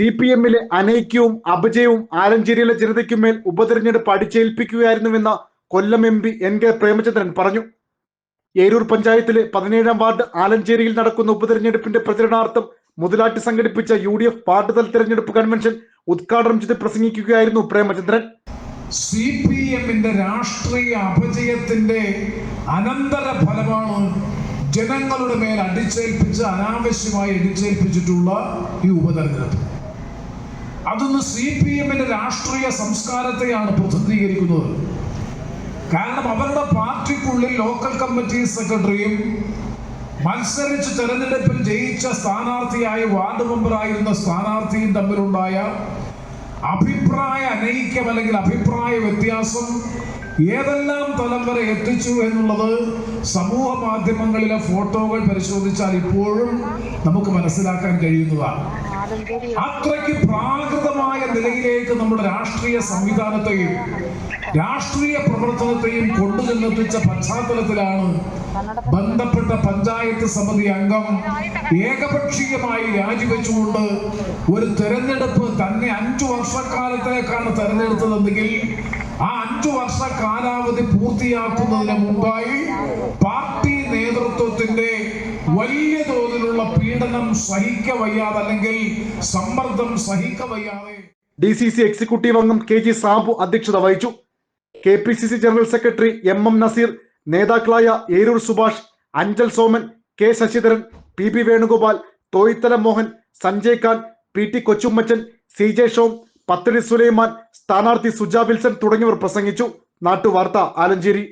C P എമ്മിലെ അനൈക്യവും അപജയവും ആലഞ്ചേരിയിലെ ജനതയ്ക്കുമേൽ ഉപതെരഞ്ഞെടുപ്പ് അടിച്ചേൽപ്പിക്കുകയായിരുന്നുവെന്ന് Kollam M P N K Premachandran പറഞ്ഞു. ഏരൂർ പഞ്ചായത്തിലെ പതിനേഴാം വാർഡ് ആലഞ്ചേരിയിൽ നടക്കുന്ന ഉപതെരഞ്ഞെടുപ്പിന്റെ പ്രചരണാർത്ഥം മുതലാട്ടി സംഘടിപ്പിച്ച യു ഡി എഫ് വാർഡ് തല തെരഞ്ഞെടുപ്പ് കൺവെൻഷൻ ഉദ്ഘാടനം ചെയ്ത് പ്രസംഗിക്കുകയായിരുന്നു പ്രേമചന്ദ്രൻ. സി പി എമ്മിന്റെ രാഷ്ട്രീയ അപജയത്തിന്റെ അനന്തര ഫലമാണ് ജനങ്ങളുടെ മേൽ അടിച്ചേൽപ്പിച്ച് അനാവശ്യമായി അടിച്ചേൽപ്പിച്ചിട്ടുള്ള ഈ ഉപതെരഞ്ഞെടുപ്പ്. അതൊന്ന് സി പി എമ്മിന്റെ രാഷ്ട്രീയ സംസ്കാരത്തെയാണ് പ്രതിനിധീകരിക്കുന്നത്. കാരണം അവരുടെ പാർട്ടിക്കുള്ളിൽ ലോക്കൽ കമ്മിറ്റി സെക്രട്ടറിയും മത്സരിച്ച് തെരഞ്ഞെടുപ്പിൽ ജയിച്ച സ്ഥാനാർത്ഥിയായ വാർഡ് മെമ്പറായിരുന്ന സ്ഥാനാർത്ഥിയും തമ്മിലുണ്ടായ അഭിപ്രായ അനൈക്യം അല്ലെങ്കിൽ അഭിപ്രായ വ്യത്യാസം ഏതെല്ലാം തലം വരെ എത്തിച്ചു എന്നുള്ളത് സമൂഹ മാധ്യമങ്ങളിലെ ഫോട്ടോകൾ പരിശോധിച്ചാൽ ഇപ്പോഴും നമുക്ക് മനസ്സിലാക്കാൻ കഴിയുന്നതാണ്. അത്രയ്ക്ക് പ്രാകൃതമായ നിലയിലേക്ക് നമ്മുടെ രാഷ്ട്രീയ സംവിധാനത്തെയും രാഷ്ട്രീയ പ്രവർത്തനത്തെയും കൊണ്ടുചെന്നെത്തിച്ച പശ്ചാത്തലത്തിലാണ് ബന്ധപ്പെട്ട പഞ്ചായത്ത് സമിതി അംഗം ഏകപക്ഷീയമായി രാജിവെച്ചുകൊണ്ട് ഒരു തെരഞ്ഞെടുപ്പ് തന്നെ അഞ്ചു വർഷക്കാലത്തേക്കാണ് തെരഞ്ഞെടുത്തതെങ്കിൽ ആ അഞ്ചു വർഷ കാലാവധി പൂർത്തിയാക്കുന്നതിന് മുമ്പായി പാർട്ടി നേതൃത്വത്തിന്റെ വലിയ തോതിലുള്ള പീഡനം സഹിക്കവയ്യാതെ അല്ലെങ്കിൽ സമ്മർദ്ദം സഹിക്കവയ്യാതെ ഡി സി സി എക്സിക്യൂട്ടീവ് അംഗം കെ ജി സാബു അധ്യക്ഷത വഹിച്ചു. K P C C general secretary M M Nazeer നേതാക്കളായ Eroor Subhash Anchal Soman K Sasidharan P P Venugopal Thoyithala Mohan Sanjay Khan P T Kochummachan C J Shom Pathadi Sulaiman സ്ഥാനാർത്ഥി Suja Wilson തുടങ്ങിയവർ പ്രസംഗിച്ചു. നാട്ടുവാർത്ത ആലഞ്ചേരി.